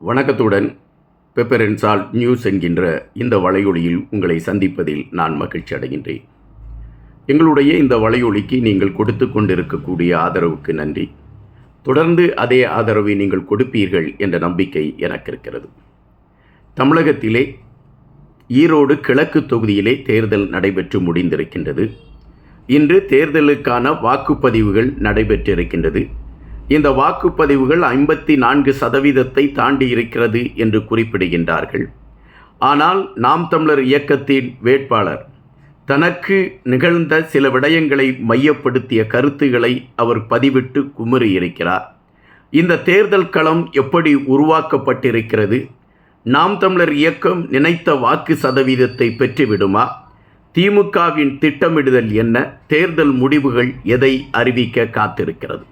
வணக்கத்துடன் pepper and salt news என்கின்ற இந்த வலையொலியில் உங்களை சந்திப்பதில் நான் மகிழ்ச்சி அடைகின்றேன். எங்களுடைய இந்த வலையொலிக்கு நீங்கள் கொடுத்து கொண்டிருக்கக்கூடிய ஆதரவுக்கு நன்றி. தொடர்ந்து அதே ஆதரவை நீங்கள் கொடுப்பீர்கள் என்ற நம்பிக்கை எனக்கு இருக்கிறது. தமிழகத்திலே ஈரோடு கிழக்கு தொகுதியிலே தேர்தல் நடைபெற்று முடிந்திருக்கின்றது. இன்று தேர்தலுக்கான வாக்குப்பதிவுகள் நடைபெற்றிருக்கின்றது. இந்த வாக்குப்பதிவுகள் ஐம்பத்தி நான்கு சதவீதத்தை தாண்டி இருக்கிறது என்று குறிப்பிடுகின்றார்கள். ஆனால் நாம் தமிழர் இயக்கத்தின் வேட்பாளர் தனக்கு நிகழ்ந்த சில விடயங்களை மையப்படுத்திய கருத்துக்களை அவர் பதிவிட்டு குமுறியிருக்கிறார். இந்த தேர்தல் களம் எப்படி உருவாக்கப்பட்டிருக்கிறது? நாம் தமிழர் இயக்கம் நினைத்த வாக்கு சதவீதத்தை பெற்றுவிடுமா? திமுகவின் திட்டமிடுதல் என்ன? தேர்தல் முடிவுகள் எதை அறிவிக்க காத்திருக்கிறது?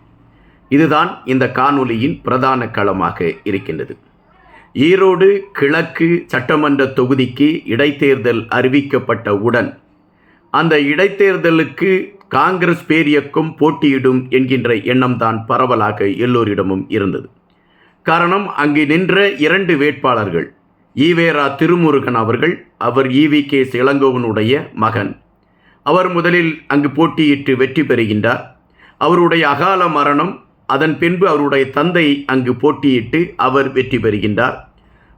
இதுதான் இந்த காணொலியின் பிரதான களமாக இருக்கின்றது. ஈரோடு கிழக்கு சட்டமன்ற தொகுதிக்கு இடைத்தேர்தல் அறிவிக்கப்பட்ட உடன் அந்த இடைத்தேர்தலுக்கு காங்கிரஸ் பேரியக்கம் போட்டியிடும் என்கின்ற எண்ணம்தான் பரவலாக எல்லோரிடமும் இருந்தது. காரணம் அங்கு நின்ற இரண்டு வேட்பாளர்கள் ஈவேரா திருமுருகன் அவர்கள் அவர் ஈவி கே இளங்கோவனுடைய மகன். அவர் முதலில் அங்கு போட்டியிட்டு வெற்றி பெறுகின்றார். அவருடைய அகால மரணம் அதன் பின்பு அவருடைய தந்தை அங்கு போட்டியிட்டு அவர் வெற்றி பெறுகின்றார்.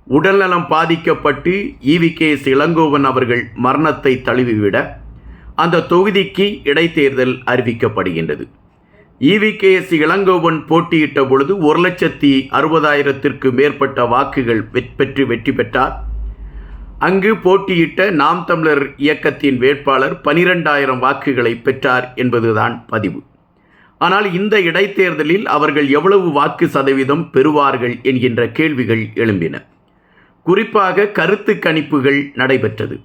உடல்நலம் பாதிக்கப்பட்டு ஈவி கே இளங்கோவன் அவர்கள் மரணத்தை தழுவிவிட அந்த தொகுதிக்கு இடைத்தேர்தல் அறிவிக்கப்படுகின்றது. E V K S Elangovan போட்டியிட்ட பொழுது ஒரு லட்சத்தி அறுபதாயிரத்திற்கு மேற்பட்ட வாக்குகள் பெற்று வெற்றி பெற்றார். அங்கு போட்டியிட்ட நாம் தமிழர் இயக்கத்தின் வேட்பாளர் பனிரெண்டாயிரம் வாக்குகளை பெற்றார் என்பதுதான் பதிவு. ஆனால் இந்த இடைத்தேர்தலில் அவர்கள் எவ்வளவு வாக்கு சதவீதம் பெறுவார்கள் என்கின்ற கேள்விகள் எழும்பின. குறிப்பாக கருத்து கணிப்புகள் நடைபெற்றது.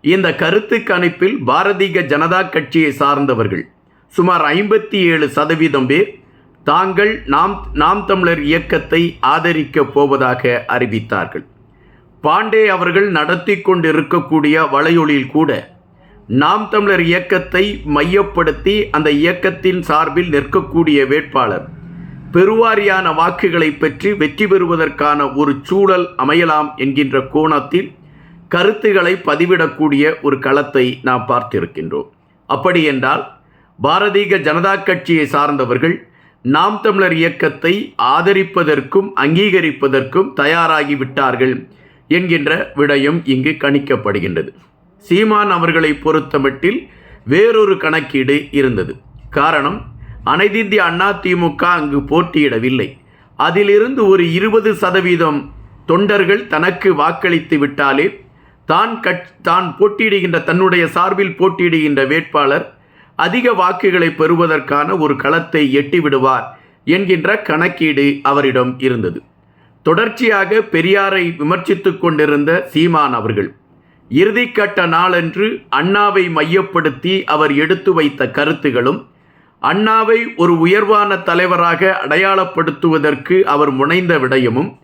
இந்த கருத்து கணிப்பில் பாரதிய ஜனதா கட்சியை சார்ந்தவர்கள் சுமார் ஐம்பத்தி ஏழு சதவீதம் பேர் தாங்கள் நாம் நாம் தமிழர் இயக்கத்தை ஆதரிக்கப் போவதாக அறிவித்தார்கள். பாண்டே அவர்கள் நடத்தி கொண்டிருக்கக்கூடிய வலையொலியில் கூட நாம் தமிழர் இயக்கத்தை மையப்படுத்தி அந்த இயக்கத்தின் சார்பில் நிற்கக்கூடிய வேட்பாளர். பெருவாரியான வாக்குகளை பெற்று வெற்றி பெறுவதற்கான ஒரு சூழல் அமையலாம் என்கின்ற கோணத்தில் கருத்துக்களை பதிவிடக்கூடிய ஒரு களத்தை நாம் பார்த்திருக்கின்றோம். அப்படி என்றால் பாரதிய ஜனதா கட்சியை சார்ந்தவர்கள் நாம் தமிழர் இயக்கத்தை ஆதரிப்பதற்கும் அங்கீகரிப்பதற்கும் தயாராகிவிட்டார்கள் என்கின்ற விடயம் இங்கு கணிக்கப்படுகின்றது. சீமான் அவர்களை பொறுத்தமட்டில் வேறொரு கணக்கீடு இருந்தது. காரணம் அனைத்திந்திய அண்ணா திமுக அங்கு போட்டியிடவில்லை. அதிலிருந்து ஒரு இருபது சதவீதம் தொண்டர்கள் தனக்கு வாக்களித்து விட்டாலே தான் கட் தான் போட்டியிடுகின்ற தன்னுடைய சார்பில் போட்டியிடுகின்ற வேட்பாளர் அதிக வாக்குகளை பெறுவதற்கான ஒரு களத்தை எட்டிவிடுவார் என்கின்ற கணக்கீடு அவரிடம் இருந்தது. தொடர்ச்சியாக பெரியாரை விமர்சித்து கொண்டிருந்த சீமான் அவர்கள் இறுதிக்கட்ட நாளன்று அண்ணாவை மையப்படுத்தி அவர் எடுத்து வைத்த கருத்துகளும் அண்ணாவை ஒரு உயர்வான தலைவராக அடையாளப்படுத்துவதற்கு அவர் முனைந்த விடயமும்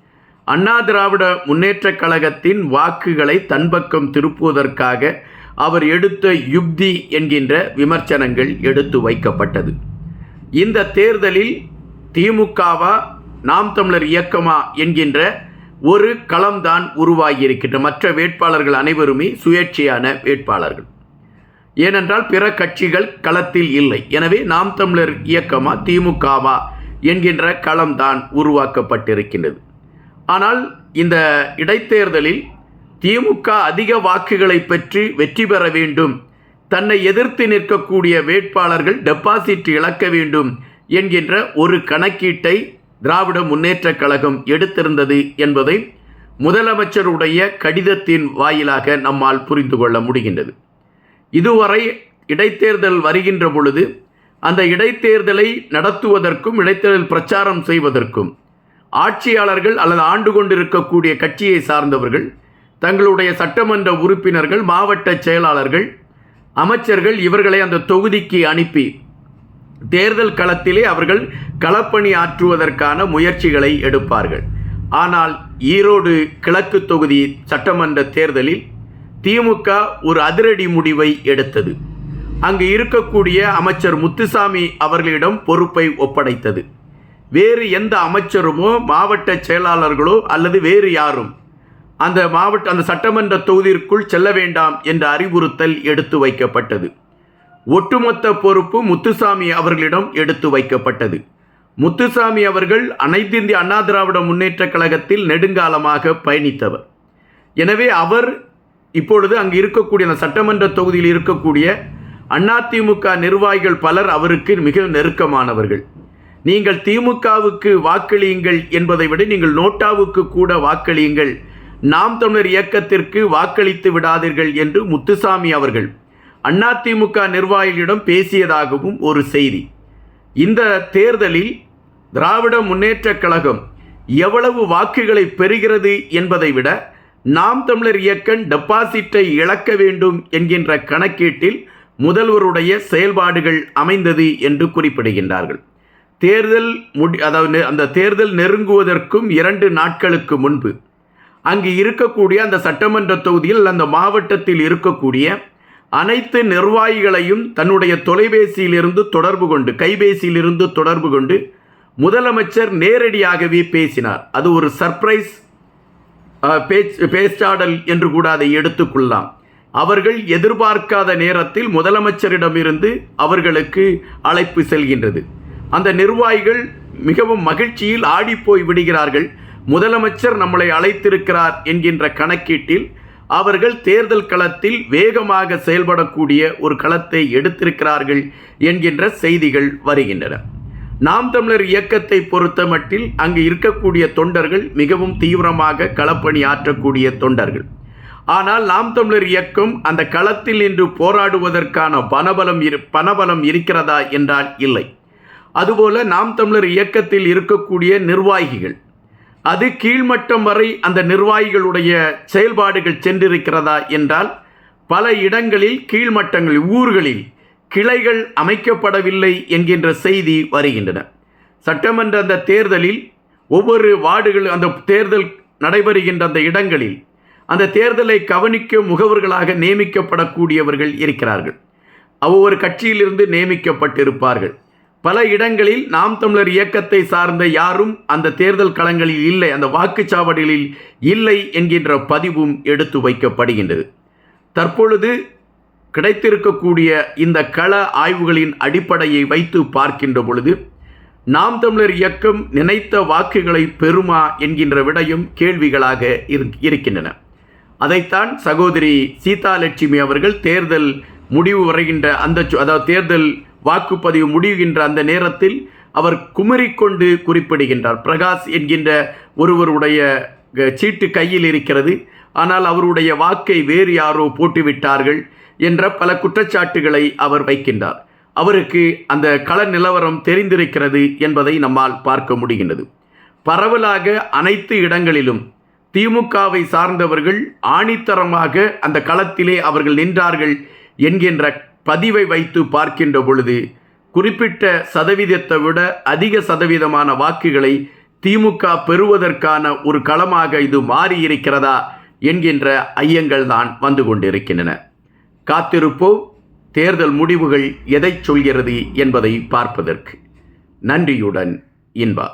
அண்ணா திராவிட முன்னேற்றக் கழகத்தின் வாக்குகளை தன்பக்கம் திருப்புவதற்காக அவர் எடுத்த யுக்தி என்கின்ற விமர்சனங்கள் எடுத்து வைக்கப்பட்டது. இந்த தேர்தலில் திமுகவா நாம் தமிழர் இயக்கமா என்கின்ற ஒரு களம்தான் உருவாகியிருக்கின்ற மற்ற வேட்பாளர்கள் அனைவருமே சுயேட்சையான வேட்பாளர்கள். ஏனென்றால் பிற கட்சிகள் களத்தில் இல்லை. எனவே நாம் தமிழர் இயக்கமா திமுகவா என்கின்ற களம்தான் உருவாக்கப்பட்டிருக்கின்றது. ஆனால் இந்த இடைத்தேர்தலில் திமுக அதிக வாக்குகளை பெற்று வெற்றி பெற வேண்டும் தன்னை எதிர்த்து நிற்கக்கூடிய வேட்பாளர்கள் டெபாசிட் இழக்க வேண்டும் என்கின்ற ஒரு கணக்கீட்டை திராவிட முன்னேற்றக் கழகம் எடுத்திருந்தது என்பதை முதலமைச்சருடைய கடிதத்தின் வாயிலாக நம்மால் புரிந்து கொள்ள முடிகின்றது. இதுவரை இடைத்தேர்தல் வருகின்ற பொழுது அந்த இடைத்தேர்தலை நடத்துவதற்கும் இடைத்தேர்தல் பிரச்சாரம் செய்வதற்கும் ஆட்சியாளர்கள் அல்லது ஆண்டு கொண்டிருக்கக்கூடிய கட்சியை சார்ந்தவர்கள் தங்களுடைய சட்டமன்ற உறுப்பினர்கள் மாவட்ட செயலாளர்கள் அமைச்சர்கள் இவர்களை அந்த தொகுதிக்கு அனுப்பி தேர்தல் களத்திலே அவர்கள் களப்பணி ஆற்றுவதற்கான முயற்சிகளை எடுப்பார்கள். ஆனால் ஈரோடு கிழக்கு தொகுதி சட்டமன்ற தேர்தலில் திமுக ஒரு அதிரடி முடிவை எடுத்தது. அங்கு இருக்கக்கூடிய அமைச்சர் முத்துசாமி அவர்களிடம் பொறுப்பை ஒப்படைத்தது. வேறு எந்த அமைச்சருமோ மாவட்ட செயலாளர்களோ அல்லது வேறு யாரும் அந்த மாவட்ட அந்த சட்டமன்ற தொகுதிக்குள் செல்ல வேண்டாம் என்ற அறிவுறுத்தல் எடுத்து வைக்கப்பட்டது. ஒட்டுமொத்த பொறுப்பு முத்துசாமி அவர்களிடம் எடுத்து வைக்கப்பட்டது. முத்துசாமி அவர்கள் அனைத்து இந்திய அண்ணா திராவிட முன்னேற்றக் கழகத்தில் நெடுங்காலமாக பயணித்தவர். எனவே அவர் இப்பொழுது அங்கு இருக்கக்கூடிய அந்த சட்டமன்ற தொகுதியில் இருக்கக்கூடிய அதிமுக நிர்வாகிகள் பலர் அவருக்கு மிக நெருக்கமானவர்கள். நீங்கள் திமுகவுக்கு வாக்களியுங்கள் என்பதை விட நீங்கள் நோட்டாவுக்கு கூட வாக்களியுங்கள். நாம் தமிழர் இயக்கத்திற்கு வாக்களித்து விடாதீர்கள் என்று முத்துசாமி அவர்கள் அதிமுக நிர்வாகிகளிடம் பேசியதாகவும் ஒரு செய்தி. இந்த தேர்தலில் திராவிட முன்னேற்றக் கழகம் எவ்வளவு வாக்குகளை பெறுகிறது என்பதை விட நாம் தமிழர் இயக்கம் டெபாசிட்டை இழக்க வேண்டும் என்கின்ற கணக்கீட்டில் முதல்வருடைய செயல்பாடுகள் அமைந்தது என்று குறிப்பிடுகின்றார்கள். தேர்தல் முடி அதாவது அந்த தேர்தல் நெருங்குவதற்கும் இரண்டு நாட்களுக்கு முன்பு அங்கு இருக்கக்கூடிய அந்த சட்டமன்ற தொகுதியில் அந்த மாவட்டத்தில் இருக்கக்கூடிய அனைத்து நிர்வாகிகளையும் தன்னுடைய தொலைபேசியிலிருந்து தொடர்பு கொண்டு கைபேசியிலிருந்து தொடர்பு கொண்டு முதலமைச்சர் நேரடியாகவே பேசினார். அது ஒரு சர்ப்ரைஸ் பேச் பேச்சாடல் என்று கூட அதை எடுத்துக்கொள்ளலாம். அவர்கள் எதிர்பார்க்காத நேரத்தில் முதலமைச்சரிடமிருந்து அவர்களுக்கு அழைப்பு செல்கின்றது. அந்த நிர்வாகிகள் மிகவும் மகிழ்ச்சியில் ஆடிப்போய் விடுகிறார்கள். முதலமைச்சர் நம்மளை அழைத்திருக்கிறார் என்கின்ற கணக்கீட்டில் அவர்கள் தேர்தல் களத்தில் வேகமாக செயல்படக்கூடிய ஒரு களத்தை எடுத்திருக்கிறார்கள் என்கின்ற செய்திகள் வருகின்றன. நாம் தமிழர் இயக்கத்தை பொறுத்தமட்டில் அங்கு இருக்கக்கூடிய தொண்டர்கள் மிகவும் தீவிரமாக களப்பணி ஆற்றக்கூடிய தொண்டர்கள். ஆனால் நாம் தமிழர் இயக்கம் அந்த களத்தில் நின்று போராடுவதற்கான பணபலம் இரு பணபலம் இருக்கிறதா என்றால் இல்லை. அதுபோல நாம் தமிழர் இயக்கத்தில் இருக்கக்கூடிய நிர்வாகிகள் அது கீழ்மட்டம் வரை அந்த நிர்வாகிகளுடைய செயல்பாடுகள் சென்றிருக்கிறதா என்றால் பல இடங்களில் கீழ்மட்டங்களில் ஊர்களில் கிளைகள் அமைக்கப்படவில்லை என்கின்ற செய்தி வருகின்றன. சட்டமன்ற அந்த தேர்தலில் ஒவ்வொரு வார்டுகள் அந்த தேர்தல் நடைபெறுகின்ற அந்த இடங்களில் அந்த தேர்தலை கவனிக்கும் முகவர்களாக நியமிக்கப்படக்கூடியவர்கள் இருக்கிறார்கள். ஒவ்வொரு கட்சியிலிருந்து நியமிக்கப்பட்டிருப்பார்கள். பல இடங்களில் நாம் தமிழர் இயக்கத்தை சார்ந்த யாரும் அந்த தேர்தல் களங்களில் இல்லை அந்த வாக்குச்சாவடிகளில் இல்லை என்கின்ற பதிவும் எடுத்து வைக்கப்படுகின்றது. தற்பொழுது கிடைத்திருக்கக்கூடிய இந்த கள ஆய்வுகளின் அடிப்படையை வைத்து பார்க்கின்ற பொழுது நாம் தமிழர் இயக்கம் நினைத்த வாக்குகளை பெறுமா என்கின்ற விடையும் கேள்விகளாக இருக்கின்றன. அதைத்தான் சகோதரி சீதாலட்சுமி அவர்கள் தேர்தல் முடிவு வருகின்ற அந்த அதாவது தேர்தல் வாக்குப்பதிவு முடிகின்ற அந்த நேரத்தில் அவர் குமரிக்கொண்டு குறிப்பிடுகின்றார். பிரகாஷ் என்கின்ற ஒருவருடைய சீட்டு கையில் இருக்கிறது. ஆனால் அவருடைய வாக்கை வேறு யாரோ போட்டுவிட்டார்கள் என்ற பல குற்றச்சாட்டுகளை அவர் வைக்கின்றார். அவருக்கு அந்த கள நிலவரம் தெரிந்திருக்கிறது என்பதை நம்மால் பார்க்க முடிகின்றது. பரவலாக அனைத்து இடங்களிலும் திமுகவை சார்ந்தவர்கள் ஆணித்தரமாக அந்த களத்திலே அவர்கள் நின்றார்கள் என்கின்ற பதிவை வைத்து பார்க்கின்ற பொழுது குறிப்பிட்ட சதவீதத்தை விட அதிக சதவீதமான வாக்குகளை திமுக பெறுவதற்கான ஒரு களமாக இது மாறியிருக்கிறதா என்கின்ற ஐயங்கள் தான் வந்து கொண்டிருக்கின்றன. காத்திருப்போம். தேர்தல் முடிவுகள் எதை சொல்கிறது என்பதை பார்ப்பதற்கு. நன்றியுடன் இன்பா.